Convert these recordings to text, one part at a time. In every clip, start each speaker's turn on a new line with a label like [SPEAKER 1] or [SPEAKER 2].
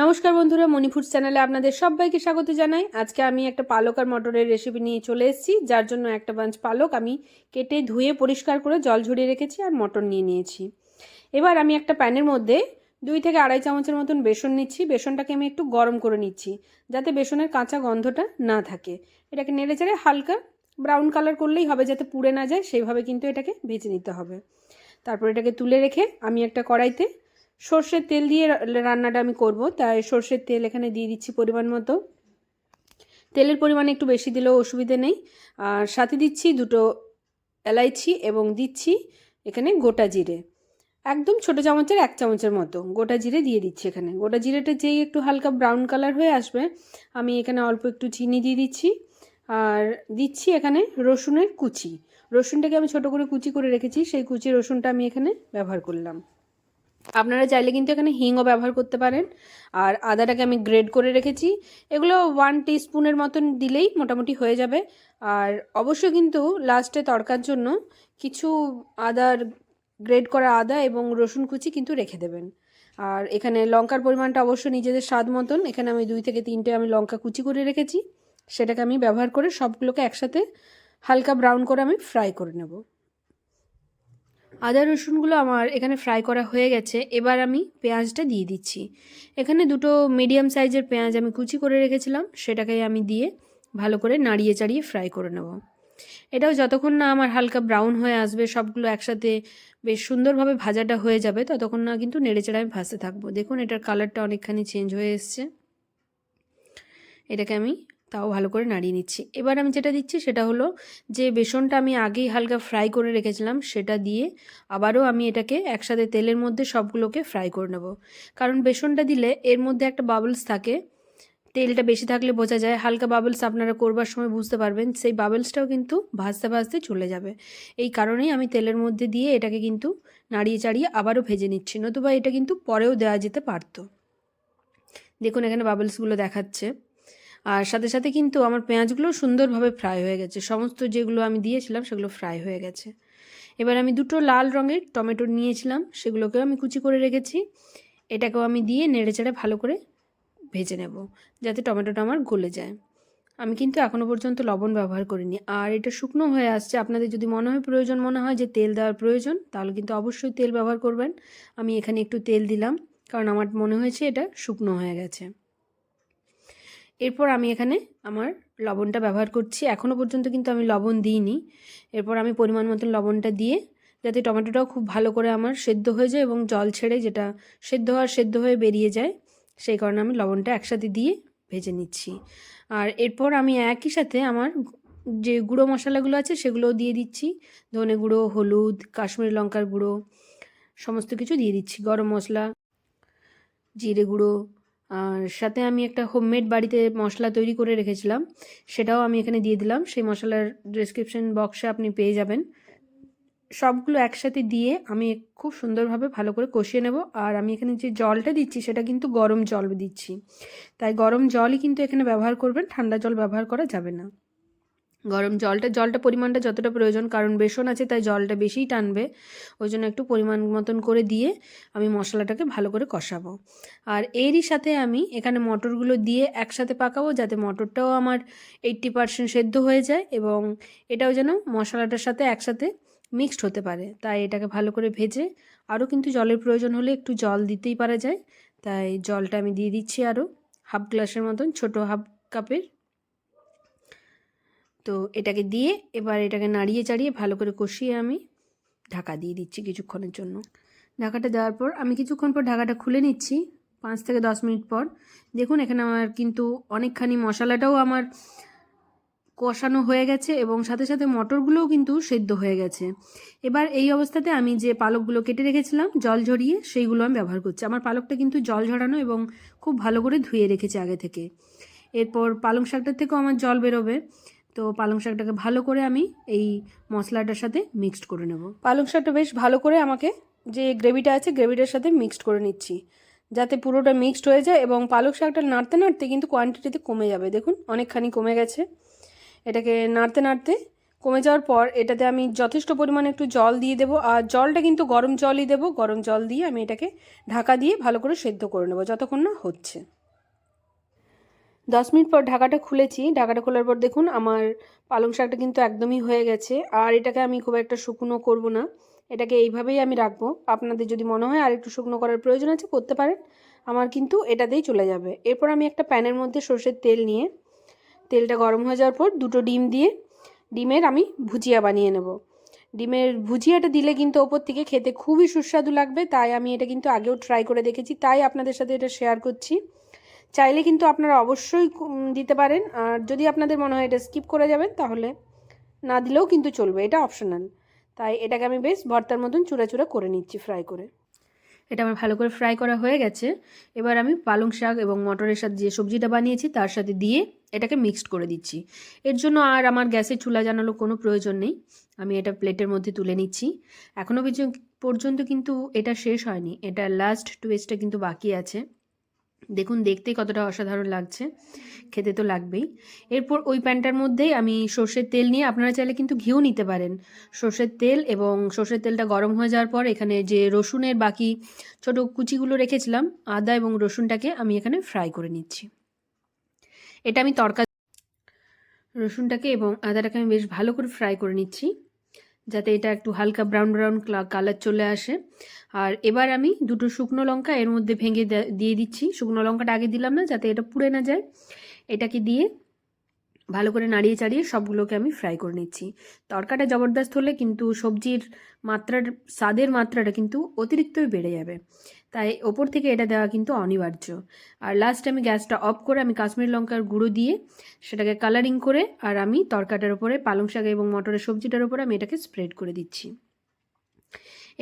[SPEAKER 1] নমস্কার বন্ধুরা, মণিপুর চ্যানেলে আপনাদের সবাইকে স্বাগত জানাই। আজকে আমি একটা পালক আর মটরের রেসিপি নিয়ে চলে এসেছি। যার জন্য একটা বাঞ্চ পালক আমি কেটে, ধুয়ে, পরিষ্কার করে জল ঝরিয়ে রেখেছি আর মটর নিয়ে নিয়েছি। এবার আমি একটা প্যানের মধ্যে দুই থেকে আড়াই চামচের মতন বেসন নিচ্ছি। বেসনটাকে আমি একটু গরম করে নিচ্ছি, যাতে বেসনের কাঁচা গন্ধটা না থাকে। এটাকে নেড়ে চেড়ে হালকা ব্রাউন কালার করলেই হবে, যাতে পুড়ে না যায়। সেইভাবে কিন্তু এটাকে ভেজে নিতে হবে। তারপর এটাকে তুলে রেখে আমি একটা কড়াইতে সর্ষের তেল দিয়ে রান্নাটা আমি করব। তাই সর্ষের তেল এখানে দিয়ে দিচ্ছি পরিমাণ মতো। তেলের পরিমাণ একটু বেশি দিলেও অসুবিধে নেই। আর সাথে দিচ্ছি দুটো এলাইচি এবং দিচ্ছি এখানে গোটা জিরে। একদম ছোটো চামচের এক চামচের মতো গোটা জিরে দিয়ে দিচ্ছি এখানে। গোটা জিরেটা যেই একটু হালকা ব্রাউন কালার হয়ে আসবে, আমি এখানে অল্প একটু চিনি দিয়ে দিচ্ছি। আর দিচ্ছি এখানে রসুনের কুচি। রসুনটাকে আমি ছোটো করে কুচি করে রেখেছি, সেই কুচি রসুনটা আমি এখানে ব্যবহার করলাম। আপনারা চাইলে কিন্তু এখানে হিংও ব্যবহার করতে পারেন। আর আদাটাকে আমি গ্রেড করে রেখেছি। এগুলো ওয়ান স্পুনের মতন দিলেই মোটামুটি হয়ে যাবে। আর অবশ্যই কিন্তু লাস্টে তড়কার জন্য কিছু আদার গ্রেড করা আদা এবং রসুন কুচি কিন্তু রেখে দেবেন। আর এখানে লঙ্কার পরিমাণটা অবশ্য নিজেদের স্বাদ মতন। এখানে আমি দুই থেকে তিনটে আমি লঙ্কা কুচি করে রেখেছি। সেটাকে আমি ব্যবহার করে সবগুলোকে একসাথে হালকা ব্রাউন করে আমি ফ্রাই করে নেব। আদা রসুনগুলো আমার এখানে ফ্রাই করা হয়ে গেছে। এবার আমি পেঁয়াজটা দিয়ে দিচ্ছি। এখানে দুটো মিডিয়াম সাইজের পেঁয়াজ আমি কুচি করে রেখেছিলাম। সেটাকে আমি দিয়ে ভালো করে নাড়িয়ে চাড়িয়ে ফ্রাই করে নেব। এটাও যতক্ষণ না আমার হালকা ব্রাউন হয়ে আসবে, সবগুলো একসাথে বেশ সুন্দরভাবে ভাজাটা হয়ে যাবে, ততক্ষণ না কিন্তু নেড়েচেড়ে আমি ভাজতে থাকব। দেখুন, এটার কালারটা অনেকখানি চেঞ্জ হয়ে এসছে। এটাকে আমি তাও ভালো করে নাড়িয়ে নিচ্ছি। এবার আমি যেটা দিচ্ছি সেটা হলো যে বেসনটা আমি আগেই হালকা ফ্রাই করে রেখেছিলাম, সেটা দিয়ে আবারও আমি এটাকে একসাথে তেলের মধ্যে সবগুলোকে ফ্রাই করে নেব। কারণ বেসনটা দিলে এর মধ্যে একটা বাবলস থাকে, তেলটা বেশি থাকলে বোঝা যায়, হালকা বাবলস আপনারা করবার সময় বুঝতে পারবেন, সেই বাবলসটাও কিন্তু ভাজতে ভাজতে চলে যাবে। এই কারণেই আমি তেলের মধ্যে দিয়ে এটাকে কিন্তু নাড়িয়ে চাড়িয়ে আবারও ভেজে নিচ্ছি, নতুবা এটা কিন্তু পরেও দেওয়া যেতে পারতো। দেখুন এখানে বাবলসগুলো দেখাচ্ছে। আর সাথে সাথে কিন্তু আমার পেঁয়াজগুলো সুন্দরভাবে ফ্রাই হয়ে গেছে। সমস্ত যেগুলো আমি দিয়েছিলাম সেগুলো ফ্রাই হয়ে গেছে। এবার আমি দুটো লাল রঙের টমেটো নিয়েছিলাম, সেগুলোকেও আমি কুচি করে রেখেছি। এটাকেও আমি দিয়ে নেড়ে চেড়ে ভালো করে ভেজে নেব, যাতে টমেটোটা আমার গলে যায়। আমি কিন্তু এখনও পর্যন্ত লবণ ব্যবহার করিনি। আর এটা শুকনো হয়ে আসছে। আপনাদের যদি মনে হয়, প্রয়োজন মনে হয় যে তেল দেওয়ার প্রয়োজন, তাহলে কিন্তু অবশ্যই তেল ব্যবহার করবেন। আমি এখানে একটু তেল দিলাম, কারণ আমার মনে হয়েছে এটা শুকনো হয়ে গেছে। এরপর আমি এখানে আমার লবণটা ব্যবহার করছি। এখনও পর্যন্ত কিন্তু আমি লবণ দিইনি। এরপর আমি পরিমাণ মতন লবণটা দিয়ে, যাতে টমেটোটাও খুব ভালো করে আমার সেদ্ধ হয়ে যায় এবং জল ছেড়ে যেটা সেদ্ধ হওয়ার সেদ্ধ হয়ে বেরিয়ে যায়, সেই কারণে আমি লবণটা একসাথে দিয়ে ভেজে নিচ্ছি। আর এরপর আমি একই সাথে আমার যে গুঁড়ো মশলাগুলো আছে সেগুলোও দিয়ে দিচ্ছি। ধনে গুঁড়ো, হলুদ, কাশ্মীরি লঙ্কার গুঁড়ো, সমস্ত কিছু দিয়ে দিচ্ছি। গরম মশলা, জিরে গুঁড়ো আর সাথে আমি একটা হোমমেড বাড়িতে মশলা তৈরি করে রেখেছিলাম। সেটাও আমি এখানে দিয়ে দিলাম। সেই মশলার ডিসক্রিপশন বক্সে আপনি পেয়ে যাবেন। সবগুলো একসাথে দিয়ে আমি খুব সুন্দরভাবে ভালো করে কষিয়ে নেব। আর আমি এখানে যে জলটা দিচ্ছি, সেটা কিন্তু গরম জল দিচ্ছি। তাই গরম জলই কিন্তু এখানে ব্যবহার করবেন, ঠান্ডা জল ব্যবহার করা যাবে না। গরম জলটা জলটা পরিমাণটা যতটা প্রয়োজন, কারণ বেসন আছে তাই জলটা বেশিই টানবে। ওই জন্য একটু পরিমাণ মতন করে দিয়ে আমি মশলাটাকে ভালো করে কষাবো। আর এরই সাথে আমি এখানে মটরগুলো দিয়ে একসাথে পাকাবো, যাতে মটরটাও আমার এইট্টি পারসেন্ট সেদ্ধ হয়ে যায় এবং এটাও যেন মশলাটার সাথে একসাথে মিক্সড হতে পারে। তাই এটাকে ভালো করে ভেজে আরও কিন্তু জলের প্রয়োজন হলে একটু জল দিতেই পারা যায়। তাই জলটা আমি দিয়ে দিচ্ছি আরও। হাফ গ্লাসের মতন, ছোট হাফ কাপের তো এটাকে দিয়ে এবার এটাকে নাড়িয়ে চাড়িয়ে ভালো করে কষিয়ে আমি ঢাকা দিয়ে দিচ্ছি কিছুক্ষণের জন্য। ঢাকাটা দেওয়ার পর আমি কিছুক্ষণ পর ঢাকাটা খুলে নিচ্ছি, পাঁচ থেকে দশ মিনিট পর। দেখুন, এখানে আমার কিন্তু অনেকখানি মশলাটাও আমার কষানো হয়ে গেছে এবং সাথে সাথে মটরগুলোও কিন্তু সেদ্ধ হয়ে গেছে। এবার এই অবস্থাতে আমি যে পালকগুলো কেটে রেখেছিলাম, জল ঝরিয়ে সেইগুলো আমি ব্যবহার করছি। আমার পালকটা কিন্তু জল ঝরানো এবং খুব ভালো করে ধুয়ে রেখেছি আগে থেকে। এরপর পালং শাকটার থেকেও আমার জল বেরোবে। তো পালং শাকটাকে ভালো করে আমি এই মশলাটার সাথে মিক্সড করে নেব। পালং শাকটা বেশ ভালো করে আমাকে যে গ্রেভিটা আছে গ্রেভিটার সাথে মিক্সড করে নিচ্ছি। যাতে পুরোটা মিক্সড হয়ে যায় এবং পালক শাকটা নাড়তে নাড়তে কিন্তু কোয়ান্টিটিতে কমে যাবে। দেখুন, অনেকখানি কমে গেছে। এটাকে নাড়তে নাড়তে কমে যাওয়ার পর এটাতে আমি যথেষ্ট পরিমাণে একটু জল দিয়ে দেবো। আর জলটা কিন্তু গরম জলই দেবো। গরম জল দিয়ে আমি এটাকে ঢাকা দিয়ে ভালো করে সেদ্ধ করে নেব, যতক্ষণ না হচ্ছে। দশ মিনিট পর ঢাকাটা খুলেছি। ঢাকাটা খোলার পর দেখুন আমার পালং শাকটা কিন্তু একদমই হয়ে গেছে। আর এটাকে আমি খুব একটা শুকনো করব না। এটাকে এইভাবেই আমি রাখব। আপনাদের যদি মনে হয় আর একটু শুকনো করার প্রয়োজন আছে, করতে পারেন। আমার কিন্তু এটাতেই চলে যাবে। এরপর আমি একটা প্যানের মধ্যে সর্ষের তেল নিয়ে, তেলটা গরম হয়ে যাওয়ার পর দুটো ডিম দিয়ে, ডিমের আমি ভুজিয়া বানিয়ে নেব। ডিমের ভুজিয়াটা দিলে কিন্তু ওপর থেকে খেতে খুবই সুস্বাদু লাগবে। তাই আমি এটা কিন্তু আগেও ট্রাই করে দেখেছি। তাই আপনাদের সাথে এটা শেয়ার করছি। চাইলে কিন্তু আপনারা অবশ্যই দিতে পারেন। আর যদি আপনাদের মনে হয় এটা স্কিপ করে যাবেন, তাহলে না দিলেও কিন্তু চলবে, এটা অপশনাল তাই এটাকে আমি বেশ ভর্তার মতন চূড়া চূড়া করে নিচ্ছি ফ্রাই করে। এটা আমার ভালো করে ফ্রাই করা হয়ে গেছে। এবার আমি পালং শাক এবং মটরের সাথে যে সবজিটা বানিয়েছি, তার সাথে দিয়ে এটাকে মিক্সড করে দিচ্ছি। এর জন্য আর আমার গ্যাসের চুলা জানালো কোনো প্রয়োজন নেই। আমি এটা প্লেটের মধ্যে তুলে নিচ্ছি। এখনও পর্যন্ত কিন্তু এটা শেষ হয়নি। এটা লাস্ট টুয়েস্টটা কিন্তু বাকি আছে। দেখুন দেখতেই কতটা অসাধারণ লাগছে। খেতে তো লাগবেই। এরপর ওই প্যানটার মধ্যেই আমি সর্ষের তেল নিয়ে, আপনারা চাইলে কিন্তু ঘিও নিতে পারেন। সর্ষের তেল এবং সর্ষের তেলটা গরম হয়ে যাওয়ার পর এখানে যে রসুনের বাকি ছোট কুচিগুলো রেখেছিলাম, আদা এবং রসুনটাকে আমি এখানে ফ্রাই করে নিচ্ছি। এটা আমি তরকা রসুনটাকে এবং আদাটাকে আমি বেশ ভালো করে ফ্রাই করে নিচ্ছি। যাতে এটা একটু হালকা ব্রাউন ব্রাউন কালার চলে আসে। আর এবার আমি দুটো শুকনো লঙ্কা এর মধ্যে ভেঙে দিয়ে দিচ্ছি। শুকনো লঙ্কাটা আগে দিলাম না, যাতে এটা পুড়ে না যায়। এটাকে দিয়ে ভালো করে নাড়িয়ে চাড়িয়ে সবগুলোকে আমি ফ্রাই করে নিচ্ছি। তরকাটা জবরদস্ত হলে কিন্তু সবজির মাত্রার, স্বাদের মাত্রাটা কিন্তু অতিরিক্তই বেড়ে যাবে। তাই ওপর থেকে এটা দেওয়া কিন্তু অনিবার্য। আর লাস্ট আমি গ্যাসটা অফ করে আমি কাশ্মীর লঙ্কার গুঁড়ো দিয়ে সেটাকে কালারিং করে আর আমি তরকাটার উপরে, পালং শাক এবং মটরের সবজিটার উপরে আমি এটাকে স্প্রেড করে দিচ্ছি।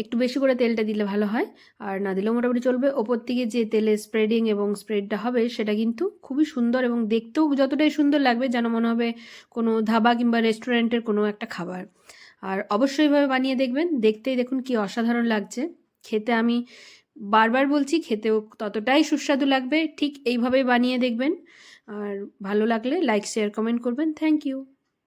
[SPEAKER 1] একটু বেশি করে তেলটা দিলে ভালো হয়, আর না দিলেও মোটামুটি চলবে। ওপর থেকে যে তেলে স্প্রেডিং এবং স্প্রেডটা হবে সেটা কিন্তু খুবই সুন্দর এবং দেখতেও যতটাই সুন্দর লাগবে যেন মনে হবে কোনো ধাবা কিংবা রেস্টুরেন্টের কোনো একটা খাবার। আর অবশ্যইভাবে বানিয়ে দেখবেন, দেখতেই দেখুন কি অসাধারণ লাগছে। খেতে আমি বারবার বলছি, খেতেও ততটাই সুস্বাদু লাগবে। ঠিক এইভাবেই বানিয়ে দেখবেন। আর ভালো লাগলে লাইক শেয়ার কমেন্ট করবেন। Thank you